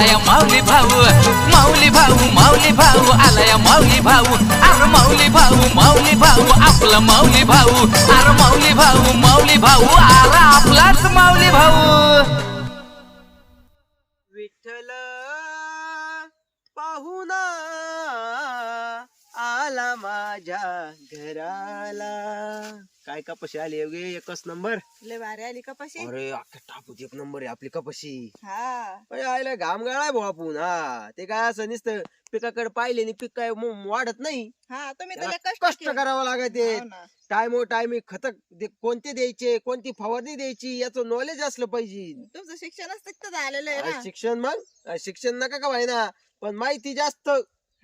आलाय माऊली भाऊ माऊली भाऊ माऊली भाऊ आलाय माऊली भाऊ आर माऊली भाऊ माऊली भाऊ आपला माऊली भाऊ अरे माऊली भाऊ माऊली भाऊ आला आपलाच माऊली भाऊ. विठ्ठल पाहुणा आला माझ्या घराला. काय कपाशी आली गे? एकच नंबर. लय भारी आली कपाशी. अरे अख्ख्या टापूत एक नंबर आहे आपली कपाशी. हा. अरे आयला घाम गाळाय भाऊ आपण. हा ते काय असं नुसतं पिकाकडे पाहिले आणि पीक काय वाढत नाही? हा तुम्ही त्याला त्याला कष्ट कष्ट केले. करावं लागते हो ना. टाइम टाइम खत कोणते द्यायचे कोणती फवारणी द्यायची याचं नॉलेज असलं पाहिजे. तुमचं शिक्षणच तिथं झालेलं आहे अरे ना? शिक्षण मग? अरे शिक्षण नका का व्हायना? पण माहिती जास्त.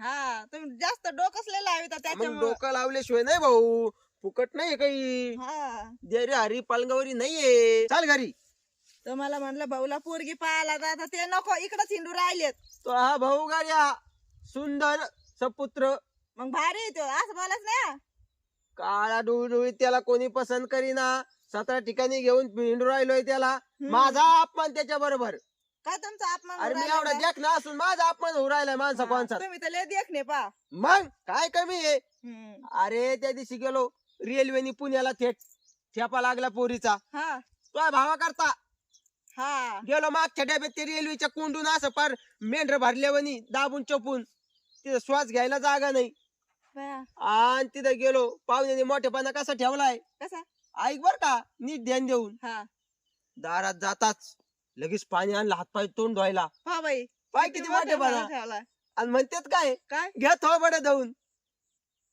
हा तुम्ही जास्त लय लाविता मग त्याच्यामुळे. डोकं लावल्याशिवाय नाही भाऊ. फुकट नाही काही. हा. दे रे हरी पालगावरी नाहीये. चाल घरी. तुम्हाला म्हणलं भाऊला पोरगी पाहायला जा तर ते नको इकडंच हिंडू राहिलेत. तो हा भाऊ गाड्या. सुंदर सपुत्र. मग भारी आहे तो असं बोलाच नाही हा. काळा डुळडुळीत त्याला कोणी पसंत करीना. सतरा ठिकाणी घेऊन हिंडू राहिलोय त्याला. माझा अपमान त्याच्या बरोबर. काय तुमचा अपमान अरे मी एवढा राहिला? देख ना असून माझा अपमान होऊ राहिलाय माणसा? कोणचा. तुम्ही तर लय देखणे पा मग? काय कमी आहे? अरे त्या दिवशी गेलो. रेल्वेनी पुण्याला थेट ठेपा लागला पोरीचा. हा. तो भावा करता. हा. गेलो मागच्या डब्यात ते रेल्वेच्या कोंडून असं पार मेंढर भरल्यावानी दाबून चपून. तिथं श्वास घ्यायला जागा नाही. बया, आणि तिथं गेलो पाहुण्याने मोठेपणा कसा ठेवलाय? कसा? ऐक बर का नीट ध्यान देऊन. हा. दारात जाताच लगेच पाणी आणलं हातपाय तोंड धुवायला. पहा बाई पाय किती मोठेपणा. ठेवला आणि म्हणतात काय? काय? घ्या थोबड धावून.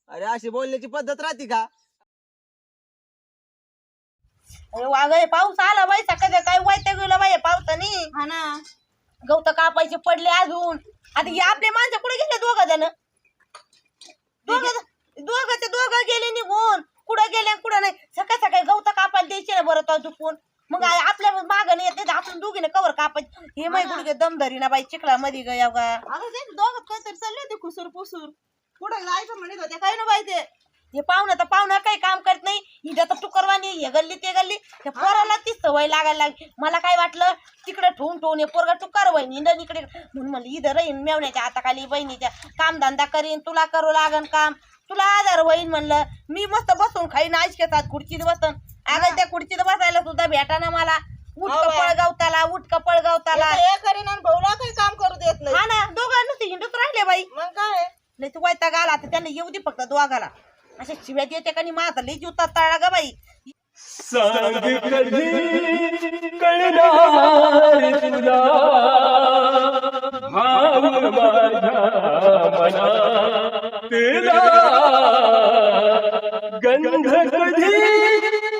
अरे अशी बोलण्याची पद्धत राहते का? वागय पाऊस आला बाई सकाळी काय वाईट गेलं बाई पावसाने. हा ना. गवत कापायचे पडले अजून. आता हे आपले माणसं कुठे गेले दोघं जण? दोघं दोघं दोघं गेले निघून. कुठं गेले कुठं नाही? सकाळ सकाळी गवत कापायला द्यायचे ना बरं तो चुकून मग आपल्या मागं नाही येत आपण दोघीने कवर कापायचे. हे माहिती कुठे दमधरी ना बाई चिखला मध्ये गया गा. दोघं काहीतरी चालले होते खुसूर पुसूर पुढे जायचं म्हणत होते काय ना बाई ते? हे पाहुणं तर पाहुणं काही काम करत नाही. हिच्या तर टुकरवाणी हे गल्ली ते गल्ली. त्या पोराला ती सवय लागायला लागली. मला काय वाटलं तिकडे ठेवून ठेवून हे पोरगा टुकार होईन इंडन इकडे. म्हणून म्हणलं इथं राहीन मेवण्याच्या हाताखाली बहिणीच्या. कामधंदा करीन तुला करू लागन काम. तुला आधार होईन म्हणलं. मी मस्त बसून खाईन आईच घेतात खुर्चीत बसन. अगं त्या खुर्चीत बसायला सुद्धा भेटाना मला. उठ हो बाय. पळगावताला उठ पळगावताला हे हे करीन आणि भाऊला काही काम करू देत नाही. हा ना दोघं नुसते हिंडूच राहिले बाई. मग काय? लय तू वैताग आला तर त्यांना येऊ दे फक्त दोघाला. अशा शिव्या येते का माझा लई जीव तळा ग बाई. सांग कधी कळणार तुला भाव माझ्या मनातला गंध कधी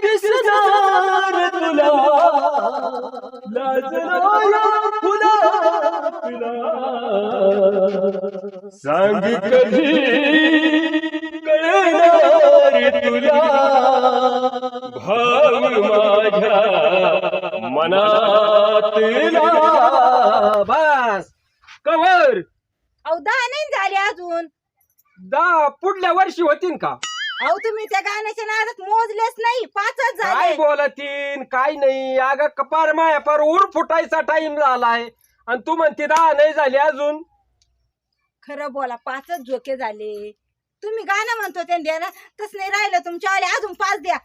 दिसणार तुला लाजणाऱ्या फुला सांग कधी बस. कवर. अहो दहा नाही झाले अजून. दा पुढल्या वर्षी होतीन का? अहो तुम्ही त्या गाण्याच्या नादात मोजलेच नाही. पाचच काय झाले बोलतीन? काय नाही. अग कपार माया पर उर फुटायचा टाइम झालाय आणि तू म्हणते दहा नाही झाली अजून. खरं बोला पाचच झोके झाले. तुम्ही गाणं म्हणतो ते द्या ना? तस नाही राहिलं. तुमच्यावाले अजून पाच द्या.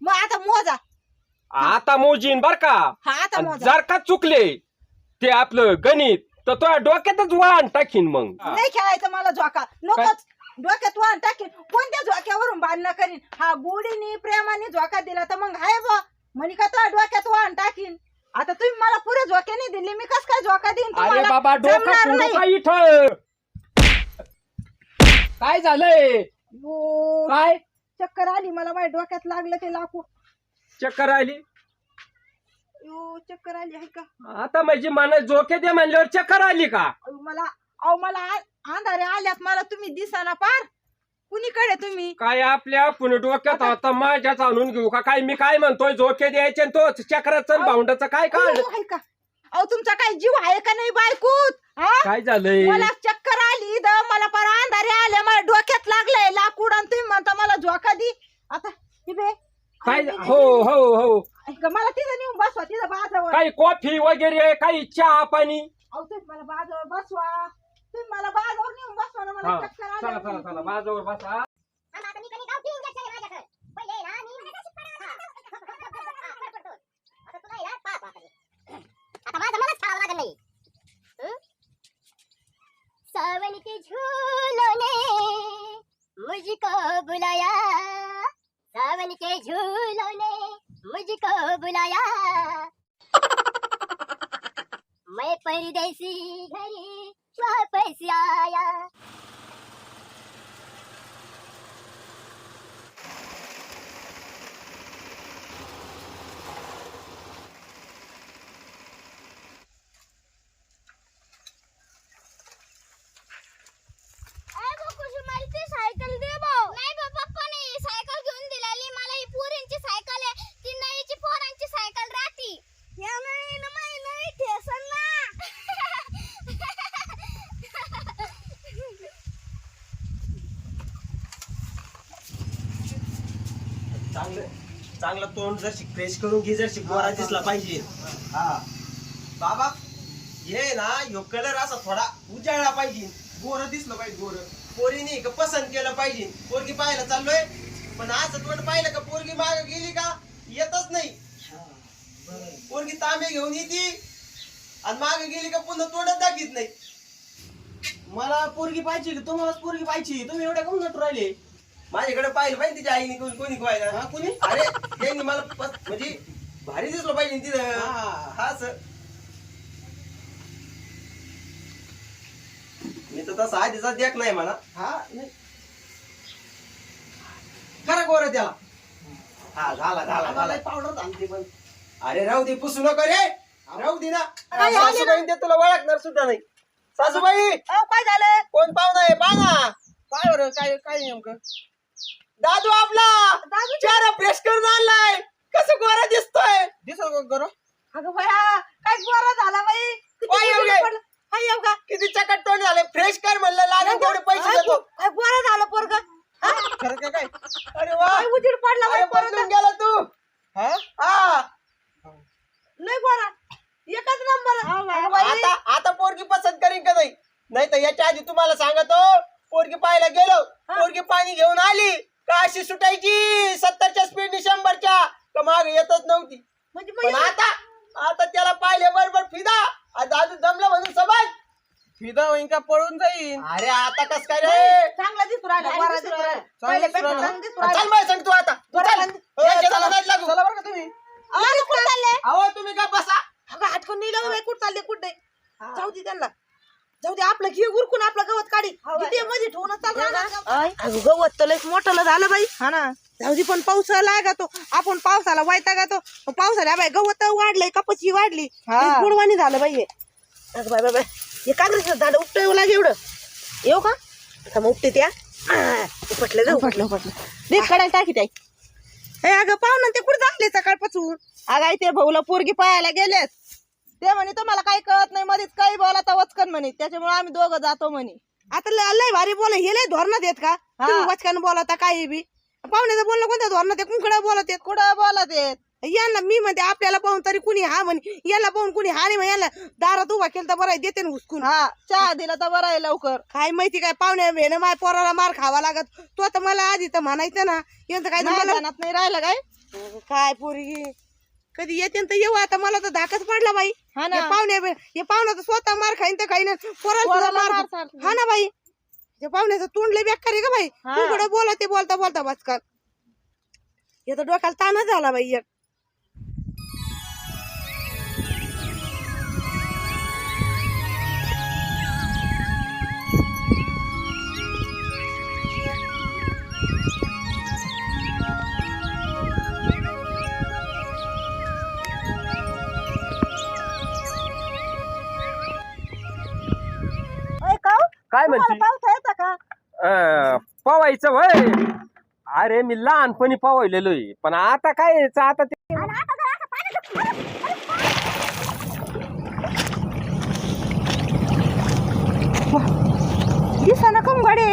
मग आता मोजा. आता मोजीन बर का? हा आता आणि मोजा. जर का चुकले ते आपलं गणित तर तो डोक्यातच वाहन टाकीन मग. नाही खेळायचं मला झोका. नकोच. डोक्यात वाहन टाकीन. कोणत्या झोक्यावरून बांधणं करीन? हा गोडीने प्रेमाने झोका दिला तर मग हाय बा म्हणे का तो डोक्यात वाहन टाकीन? आता तुम्ही मला पुरे झोके नाही दिले. मी कस काय झोका देईन अरे तुम्हाला? बाबा डोका जमणार फोडू नाही. का इथं काय झालंय? यो, काय? चक्कर आली मला. माझ्या डोक्यात लागलं ते लाकूड. चक्कर आली? यो चक्कर आली आहे का? आता माझी मन झोके दे म्हणल्यावर चक्कर आली का? अहो, मला अहो मला आ- अंधारे आल्यात मला तुम्ही दिसाना पार. कुणीकडे तुम्ही? काय आपल्या पुणे डोक्यात आता माझ्याच आणून घेऊ का? काय मी काय म्हणतोय? झोके द्यायचे आणि तो चक्राचं भाऊंडाचं काय काढ? अहो, आहे का? अहो तुमचा काय जीव आहे का नाही बायकूत? हा? काय झालंय? मला चक्कर आली इथं. मला पर अंधारे आले. मला डोक्यात लागलंय. लाकूड आणि तुम्ही म्हणता मला झोका दी. आता हे बे काय हो हो हो ऐका, मला तिथं नेऊन बसवा तिथं बाजावर काही कॉफी वगैरे काही चहा पाणी अहो तुम्ही मला बाजावर बसवा तुम्ही मला बाजावर नेऊन बसवा ना मला हा चक्कर चला आली. चला माझ्यावर बसा हा. हा, हं? सावन के झूलों ने मुझको बुलाया सावन के झूलों ने मुझको बुलाया. मैं परदेसी घर वापस आया सायकल दे भाऊ नाही बा पप्पाने सायकल घेऊन दिलेली मला ही पोरींची सायकल आहे ती नळीची पोरांची सायकल राहती या नाही ना माई नाही ठेसन चांगलं चांगलं तोंड जर फ्रेश करून घे जर शिकवारा दिसला पाहिजे. हा. बाबा ये ना ह्यो कलर असा थोडा उजाळला पाहिजे. गोर दिसलं पाहिजे गोर. पोरीने का पसंत केलं पाहिजे. पोरगी पाहायला चाललोय पण असं तोंड पाहिलं का पोरगी माग गेली का येतच नाही. पोरगी तांबे घेऊन येते आणि मागे गेली का पुन्हा तोंडच दाखीत नाही. मला पोरगी पाहिजे की? तुम्हाला पोरगी पाहिजे तुम्ही एवढ्या कमी नटू राहिले? माझ्याकडे पाहिलं पाहिजे तिच्या आईने कोणी कोणी पाहिलं कोणी? अरे त्यांनी मला म्हणजे भारी दिसलं पाहिजे तिथं. हा. सर. मी तर तसा आधीचा देख नाही म्हणा. हा नाही. करा गोर त्याला. हा झाला झाला झाला. पावडर आणते पण. अरे राहू दे पुसू नको रे. राहू दे ना. सासूबाई ते तुला ओळखणार सुद्धा नाही. सासूबाई! अहो काय झालं? कोण पाहुणा आहे? पाहुणा काय बरं काय काय नेमकं? दादू आपला. चेहरा फ्रेश करून आणलाय. कसं गोरा दिसतोय. दिसत गरो? अगं बया काय गोरा झाला बाई? एवढे. येऊ का? किती चकट तोंड झाले. फ्रेश कर म्हणलं लागेल तेवढे पैसे देतो. काय गोरा झाला पोरग? खरं का काय? अरे वा. काय उजीड पडला अरे बाई पोरग. बदलून गेला तू. हा? लय गोरा. एकच नंबर अगं बाई. आता आता पोरगी पसंत करीन का नाही? नाही तर याच्या आधी तुम्हाला सांगतो पोरगी पाहायला गेलो पोरगी पाणी घेऊन आली. का अशी सुटायची? सत्तरच्या स्पीडनी शंभरच्या? का माग येतच नव्हती? म्हणजे पण आता आता त्याला पाहिले बरोबर फिदा. आता अजून जमलं म्हणून समज फिदा होईन का पळून जाईन? अरे आता कस काय रे? चांगला दिसू राहिला भारी गोरा दिसू दिसू राहिला. राहिला. पहिल्यापेक्षा चांगला चांगला दिसू राहिला. चल बाय सांग तू आता. तू चल. लागू. चला बरं का तुम्ही. आम्ही कुठं चालले? अहो तुम्ही का बसा? अगं हटकून नाही कुठं चालले कुठं? नाही जाऊ दे त्यांना. जाऊ दे आपलं घे उरकून आपलं गवत काढी. इथे मध्ये ठेवून चाललं अगं गवत तर लय मोठं झालं बाई. हा ना. जाऊ दे पण पाऊस लागतो. आपण पावसाला वायता गातो. पावसाला बाई गवत वाढलंय कपाशी वाढली. गुडवाणी झालं बाई हे. अगं बाय बाय हे लागे एवढं. येऊ का? आता मग उपटे त्या. उपटलं जाऊ उपटलं उपटलं. देख कडाय टाकी ताई हे अगं पाहुणं ते कुठे झाले सकाळपासून? अगाय ते भाऊला पोरगी पाहायला गेलेत. ते म्हणे तुम्हाला काही कळत नाही मध्येच काही बोला तर वचकन म्हणे. त्याच्यामुळे आम्ही दोघं जातो म्हणे. आता ल- लय भारी बोल हे लय धोरण देत का? तुम्ही वचकन बोलता काही बी. पाहुण्याचं बोलणं कोणत्या धोरण ते कुंकडं बोलत येत. कुठं बोलत येत? यांना मी म्हणते आपल्याला पाहून तरी कुणी हा म्हणे याला पाहून कुणी हा नाही म्हणे याला दारात उभा केलं तर बरं आहे, देते ना हुसकून. हा चहा दिला तर बरं आहे लवकर. काय माहिती काय पाहुणे भेणे माय पोराला मार खावा लागत. तो आता मला आधी तर म्हणायचं ना यांचं काय मनात नाही राहिलं काय? काय पोरगी? कधी येते तर येऊ. आता मला तर धाकच पडला बाई. हे पाहुणे हे पाहुणा तर स्वतः मार खाईन तर खाईन. पोराला मार हा ना बाई. ते पाहुण्याचं तोंड लय बेकार आहे का बाई. तुकडं बोलते बोलता बोलता बसकार. हे तर डोक्याला ताणच झाला बाई एक. काय म्हणते? पावसा येतं का? अं, पवायचं वय. अरे मी लहानपणी पवायलेलो आहे. पण आता काय यायचं आता ते दिसा ना कम गाडे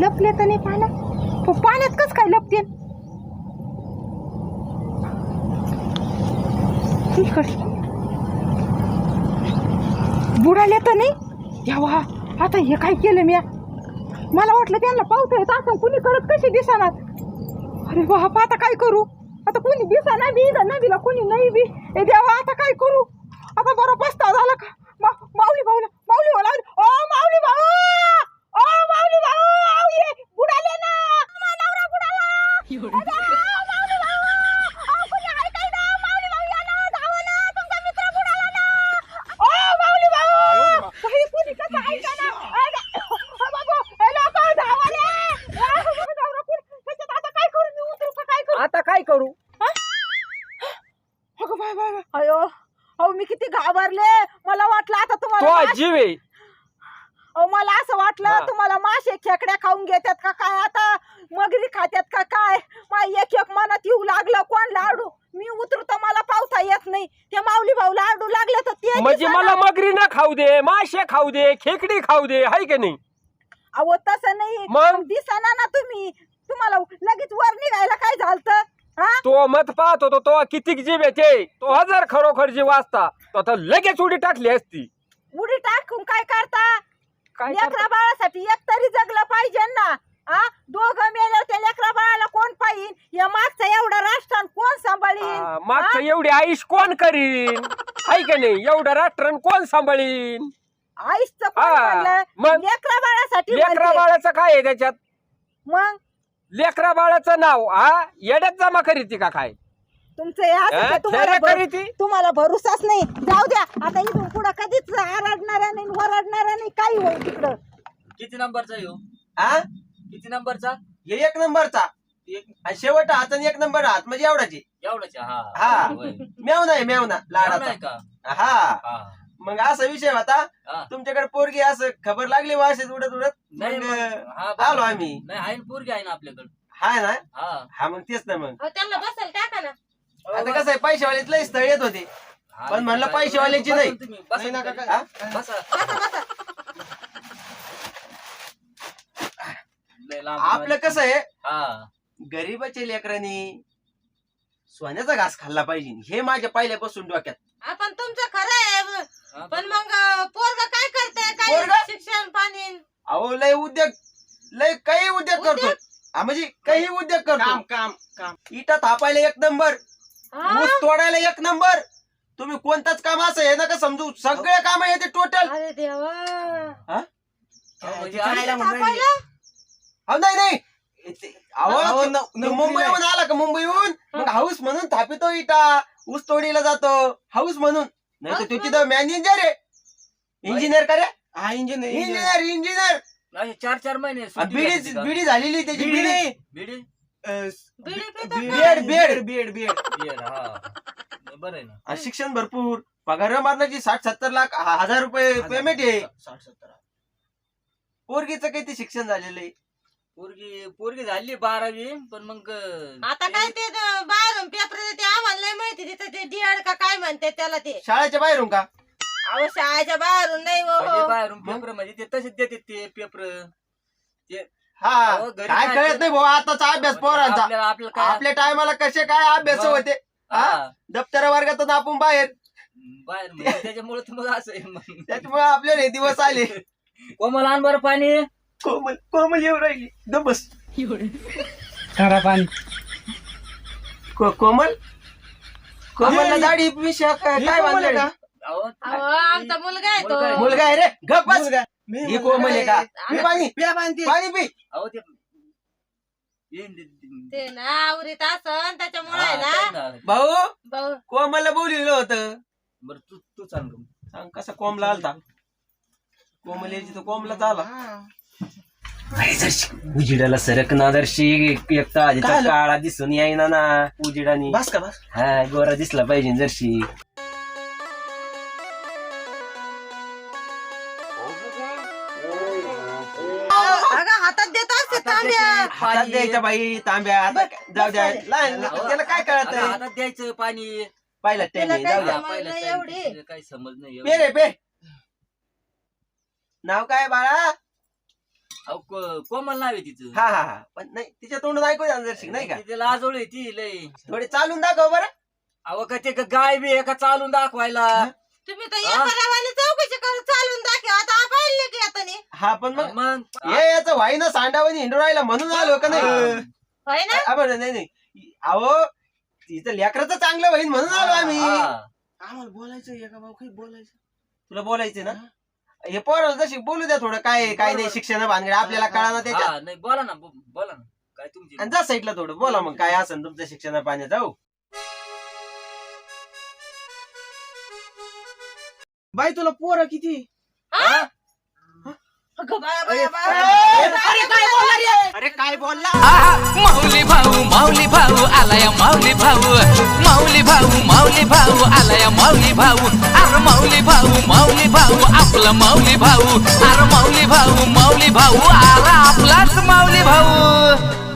लपले तर नाही पाण्यात पण पाण्यात कस काय लपते? बुडाले तर नाही? आता हे काय केलं मी? मला वाटलं त्यांना पावत येत असं कुणी करत कशी दिसणार? अरे बाप आता काय करू? आता कुणी दिसा ना बी नदीला कुणी नाही बी. ए देवा आता काय करू? आता बरं बसता झाला का? मा- माऊली भाऊला माऊली भाऊ ओ माऊली भाऊ ओ माऊली भाऊ आऊ ये बुडाले ना माझा नवरा बुडाला अगं, माऊली भाऊ अहो, कुणी आहे काय ना? माऊली भाऊ या ना, धावा ना, तुमचा मित्र बुडाला ना. ओ, माऊली भाऊ! काही कुणी कसं ऐका ना. अगं, ओ बाबू, हे लोकं धावा ना. आ, माझा नवरा कुठे? त्याच्यात आता काय करू मी उतरू का काय करू आता काय करू अगं बाय बाय बाय. अयो अहो मी किती घाबरले मला वाटलं आता तो तुम्हाला माश- जीव आहे अहो मला असं वाटलं हा. तुम्हाला मासे खेकड्या खाऊन घेतात का काय आता मगरी खात्यात का काय मा एक एक मनात येऊ लागलं कोण लाडू मी उतरू तर मला पावता येत नाही ते माऊली भाऊ लाडू लागले तर ते म्हणजे दिसेना. मला मगरी ना खाऊ दे मासे खाऊ दे खेकडी खाऊ दे हाय की नाही? अहो तसं नाही. मग? दिसाना ना तुम्ही. तुम्हाला लगेच वर निघायला काय झालत? हा? तो मत पाहत होतो तो किती जीव येते तो. हजार खरोखर जीव असता. तो आता लगेच उडी टाकली असती. उडी टाकून काय करता? काय लेकरा बाळासाठी एक तरी जगलं पाहिजे ना. आ दोघं मेलं त्या लेकरा बाळाला कोण पाहिजे या मागचं एवढं राष्ट्रान कोण सांभाळीन? आ, मागचं एवढी आयुष कोण करीन? हाय की नाही? एवढं राष्ट्रण कोण सांभाळीन? आईचं हा, मग? लेकरा बाळासाठी लेकरा म्हणते. बाळाचं काय आहे त्याच्यात? मग? लेकरा बाळाचं नाव हा? येड्यात जमा करीती का काय? तुमचं हे असं हा, तुम्हाला खरं भर- करीती? तुम्हाला भरोसाच नाही. जाऊ द्या आता इथून पुढं कधीच आरडणारा नाही वरडणारा नाही काही होईल तिकडं. किती नंबरचा येऊ हा? किती नंबरचा? हे एक नंबरचा. आणि शेवट हात आणि एक नंबर हात म्हणजे एवढाचे एवढाच हा. हा. होय. मेवना आहे मेवना एवढा लाडाचा आहे का? हा. हा. मग असा विषय होता हा. तुमच्याकडे पोरगी असं खबर लागली वाशेत उडत उडत? नाही मग मग, हा, आलो. आम्ही. नाही आहे ना, पोरगी आहे ना आपल्याकडे. हाय ना? हा. हा मग तेच ना मग. अहो, त्यांना बसायला टाका ना. आता कसं आहे पैशावालेच लय स्थळ येत होते. हा, पण म्हणलं काय- पैशावाल्याची बसा नाही. तुम्ही, बसा नाही ना तुम्ही. काका. बसा. लय लांब आपलं कसं आहे हा. गरीबाच्या लेकरांनी सोन्याचा घास खाल्ला पाहिजे. हे माझ्या पहिल्यापासून डोक्यात. आपण तुमचं खरं आहे हा, पण मग पोरग काय करते काय पोरगं? शिक्षण पाणी? अहो लय उद्योग लय काही उद्योग करतो. उद्योग? हा, म्हणजे काही उद्योग करतो. काम काम काम. इटा थापायला एक नंबर हा? ऊस तोडायला एक नंबर. तुम्ही कोणतंच काम असं हे नका समजू. सगळे काम येते टोटल अरे देवा. अहो, म्हणजे. थापायला? अहो नाही नाही. ते- ते- ते नोकरीला मुंबईहून आला का मुंबईहून? मग हाऊस म्हणून थापितो इटा. ऊस तोडीला जातो. हाऊस म्हणून. नाही तर तो तिथं मॅनेजर आहे. इंजिनियर का रे? हा इंजिन इंजिनियर इंजिनियर असे चार चार महिने बिडी? बिडी झालेली त्याची बिडी? बिडी? बेड? बियर, हा. बरं आहे ना. शिक्षण भरपूर. पगार मारण्याची साठ सत्तर लाख हजार रुपये पेमेंट आहे. साठ सत्तर पोरगीचं किती शिक्षण झालेलं आहे? पोरगी पोरगी झाली बारावी पण मग आता काय ते द- बाहेरून पेपर ते आम्हाला नाही माहिती तिथं ते डीएड का काय म्हणते त्याला ते. शाळेच्या बाहेरून का? अहो शाळेच्या बाहेरून नाही हो. म्हणजे बाहेरून पेपर म्हणजे ते तसेच देते ते पेपर हा अहो, घरी काय काय कळत नाही भाऊ आताचा अभ्यास पोरांचा. आपल्याला आपल्याला काय आपल्या टायमाला कसे काय अभ्यास. होते? हा? हा. दप्तर वर्गातून आपण बाहेर. बाहेर म्हणजे त्याच्यामुळे तुम्हाला असं आहे मग. त्याच्यामुळे आपल्याला हे दिवस आले. कोमल आण बरं पाणी. कोमल कोमल येऊ राहिली. दम बस. को- कोमल? कोमलला दाढी मिशा काय हे बांधलंय? का? अहो, अहो, आमचा मुलगा आहे मुलगा आहे. तो मुलगा आहे रे. गप बस. ही कोमल आहे का? पी पाणी. प्या बांधते. पाणी पी. अहो ते येईन ते- ते- ते ना आवरीत असन त्याच्यामुळे हा, आहे ना ना. भाऊ भाऊ. कोमलला होतं. बरं तू तू सांग. सांग कसा कोमला आलता? कोमल यायची तर कोमलाच आला. हा. उजिडाला सरक ना दर्शी. एक तर आधीचा काय आलं? काळा दिसून येईना ना उजिडानी. बस का बस? हा गोरा दिसला पाहिजे जर्शी अगं हातात देत असते तांब्या. हातात द्यायच्या बाई तांब्या. आता जाऊ द्या. लहान त्याला काय कळत आता हातात द्यायचं पाणी. पाहिलं त्याला काय जाऊ द्या. हा, समज नाही. एवढी. काही समज नाही पे एवढी. रे पे. नाव काय बाळा? अहो, को- कोमल नाव आहे तिचं. हा हा हा. पण नाही तिच्या तोंडून ऐकू द्या ना जरशी नाही का? तिला आजोळ आहे ती लय. थोडी चालून दाखव बरं. अहो का ते का गाय बी एका चालून दाखवायला? तुम्ही तर एका गावाने चौकशी करून चालून दाखवा. आता की नाही हा पण मग मग हे याचं वाईनं सांडावणी हिंडून राहिला म्हणून आलो का नाही? होय ना? आ, बरं, नाही नाही. अहो तिचं लेकराचं चांगलं होईल म्हणून आलो आम्ही. हा. आम्हाला बोलायचं एका भाऊ काही बोलायचं. तुला बोलायचं ना? हे पोराला जशी बोलू द्या थोडं काय आहे, काय नाही शिक्षण भानगड आपल्याला कळा ना त्याच्यात. हा, नाही बोला ना बो- बोला ना काय तुमची आणि जा साईडला थोडं बोला मग काय असेल तुमचं शिक्षण पाण्यात जाऊ. बाई तुला पोरं किती? बाया. अरे काय बोलला? रे? अरे काय बोलला? आहा, माऊली भाऊ माऊली भाऊ आलाय माऊली भाऊ. माऊली भाऊ माऊली भाऊ आलाय माऊली भाऊ. अरे माऊली भाऊ माऊली भाऊ आपला माऊली भाऊ. अरे माऊली भाऊ माऊली भाऊ आला आपलाच माऊली भाऊ.